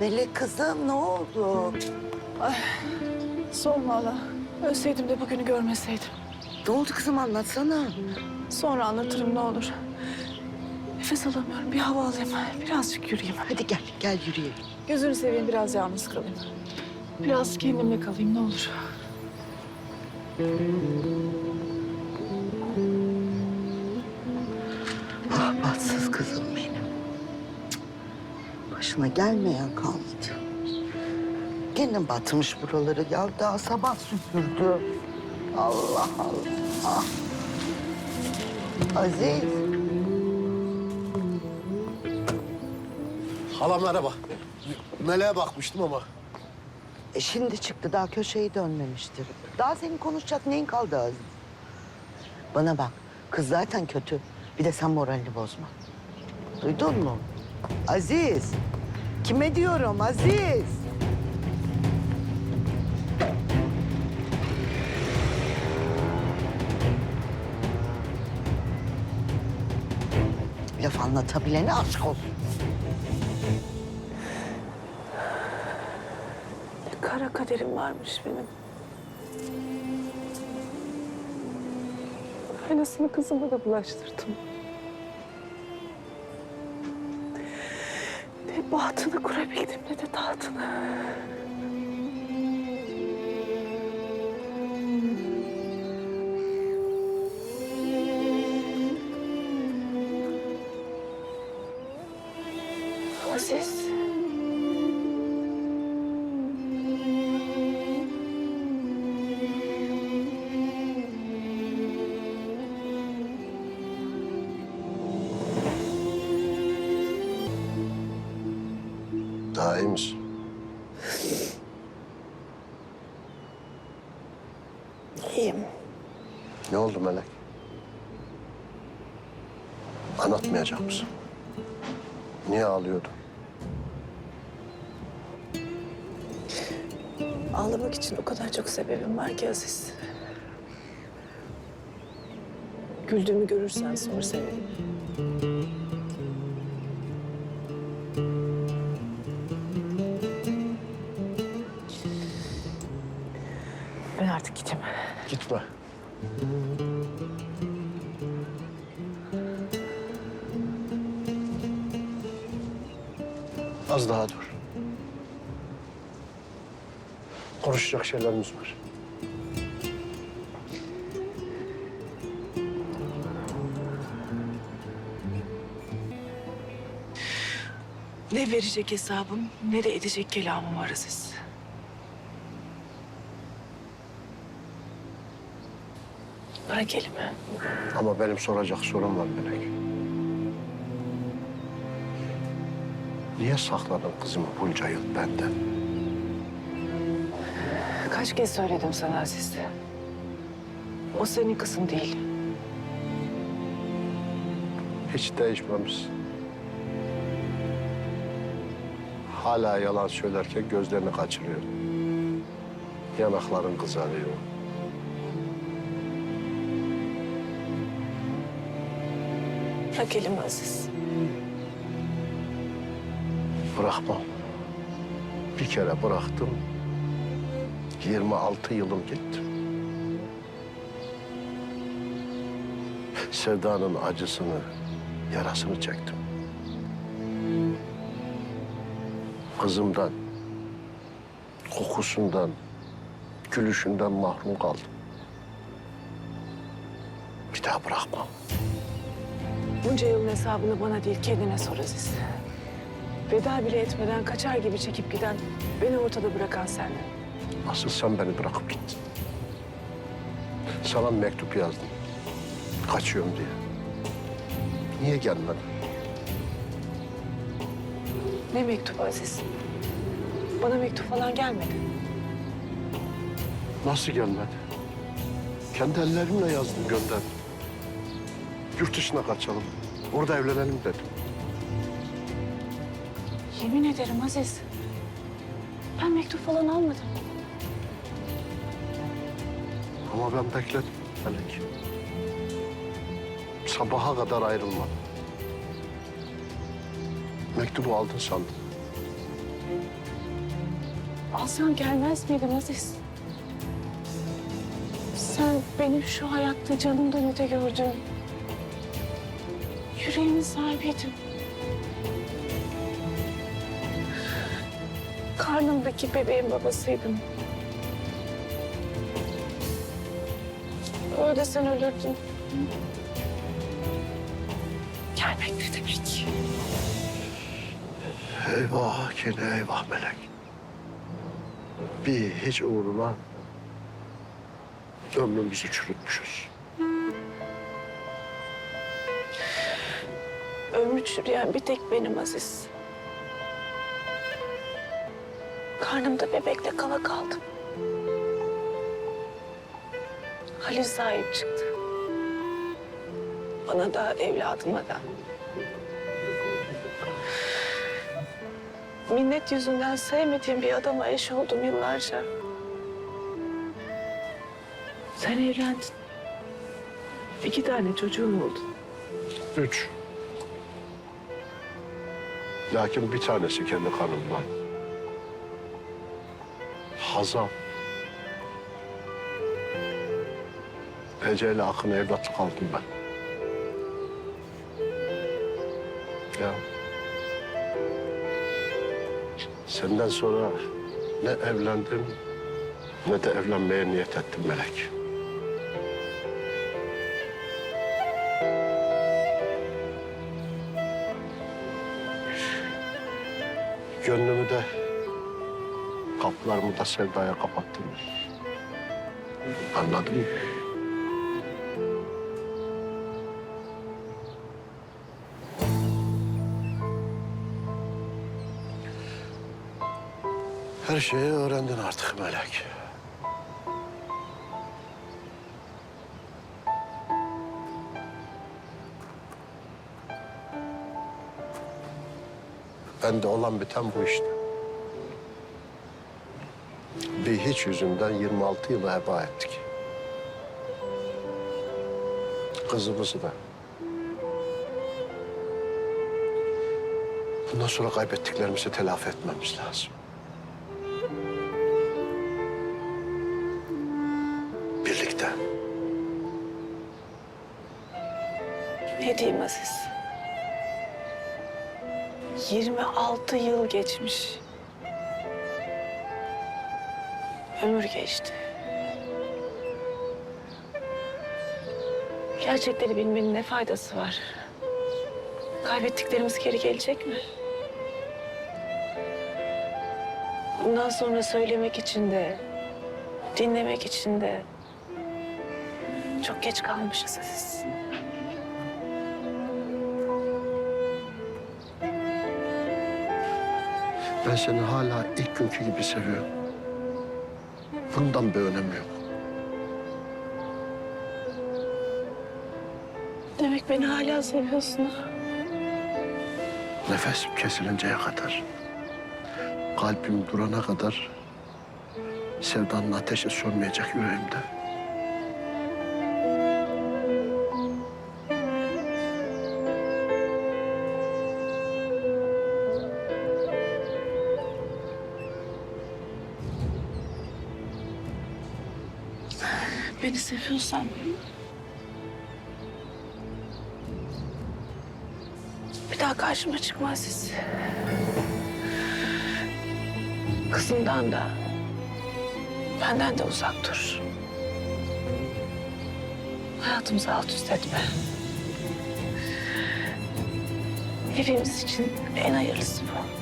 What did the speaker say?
Melek kızım ne oldu? Sorma hala. Ölseydim de bugünü görmeseydim. Ne oldu kızım anlatsana. Sonra anlatırım ne olur. Nefes alamıyorum. Bir hava alayım. Birazcık yürüyeyim. Hadi gel, gel yürüyelim. Gözünü seveyim biraz yalnız kalayım. Biraz kendimle kalayım ne olur. Başına gelmeyen kalmadı. Gene batmış buraları ya. Daha sabah süpürdü. Allah Allah. Aziz. Hala merhaba. Meleğe bakmıştım ama. E şimdi çıktı daha köşeyi dönmemiştir. Daha senin konuşacak neyin kaldı Aziz? Bana bak kız zaten kötü. Bir de sen moralini bozma. Duydun mu? Aziz. Kime diyorum Aziz? Laf anlatabilene aşk olsun. Ne kara kaderim varmış benim. Aynasını kızıma da bulaştırdım. Bahtını kurabildim ne de tahtını. Aziz. İyi misin? İyiyim. Ne oldu Melek? Anlatmayacak mısın? Niye ağlıyordun? Ağlamak için o kadar çok sebebim var ki Aziz. Güldüğümü görürsen sor severim. Az daha dur. Konuşacak şeylerimiz var. Ne verecek hesabım ne de edecek kelamım var Aziz. Bırak elimi. Ama benim soracak sorum var Melek. Niye sakladın kızımı bunca yıl benden? Kaç kez söyledim sana Aziz. O senin kızın değil. Hiç değişmemiş. Hala yalan söylerken gözlerini kaçırıyor. Yanakların kızarıyor. Bırak elimi Aziz. Bırakmam. Bir kere bıraktım. 26 yılım gitti. Sevdanın acısını, yarasını çektim. Kızımdan, kokusundan, gülüşünden mahrum kaldım. Bir daha bırakmam. Bunca yılın hesabını bana değil kendine sor Aziz. Veda bile etmeden kaçar gibi çekip giden, beni ortada bırakan sendin. Asıl sen beni bırakıp gittin. Sana mektup yazdım. Kaçıyorum diye. Niye gelmedin? Ne mektubu Aziz? Bana mektup falan gelmedi. Nasıl gelmedi? Kendi ellerimle yazdım gönderdim. Yurt dışına kaçalım. Orada evlenelim dedim. Yemin ederim Aziz. Ben mektup falan almadım. Ama ben bekledim Melek. Sabaha kadar ayrılmadım. Mektubu aldın sandım. alsan gelmez miydin Aziz? Sen benim şu hayatta canımdan öte gördüğüm yüreğimin sahibiydin. Karnımdaki bebeğin babasıydın. Öyle sen ölürdün. Gelmek ne demek? Eyvah kene eyvah melek. Bir hiç uğruna ömrümüzü çürütmüşüz. Ömrü çürüyen bir tek benim Aziz. Karnımda bebekle kala kaldım. Halil sahip çıktı. Bana da evladıma da. Minnet yüzünden sevmediğim bir adama eş oldum yıllarca. Sen evlendin. İki tane çocuğun oldu. Üç. Lakin bir tanesi kendi kanımdan. Hazal. Ece ile Akın'a evlatlık aldım ben. Ya. Senden sonra ne evlendim ne de evlenmeye niyet ettim Melek. Gönlümü de kapılarımı da sevdaya kapattım. Anladın mı? Her şeyi öğrendin artık Melek. Bende olan biten bu işte. Bir hiç yüzünden 26 yılı heba ettik. Kızımızı da. Bundan sonra kaybettiklerimizi telafi etmemiz lazım. Birlikte. Ne diyeyim Aziz? 26 yıl geçmiş. Ömür geçti. Gerçekleri bilmenin ne faydası var? Kaybettiklerimiz geri gelecek mi? Bundan sonra söylemek için de, dinlemek için de çok geç kalmışız Aziz. Ben seni hala ilk günkü gibi seviyorum. Bundan bir önemi yok. Demek beni hala seviyorsun ha? Nefesim kesilinceye kadar, kalbim durana kadar sevdanın ateşi sönmeyecek yüreğimde. Beni seviyorsan... Bir daha karşıma çıkma Aziz. Kızımdan da, benden de uzak dur. Hayatımızı alt üst etme. Hepimiz için en hayırlısı bu.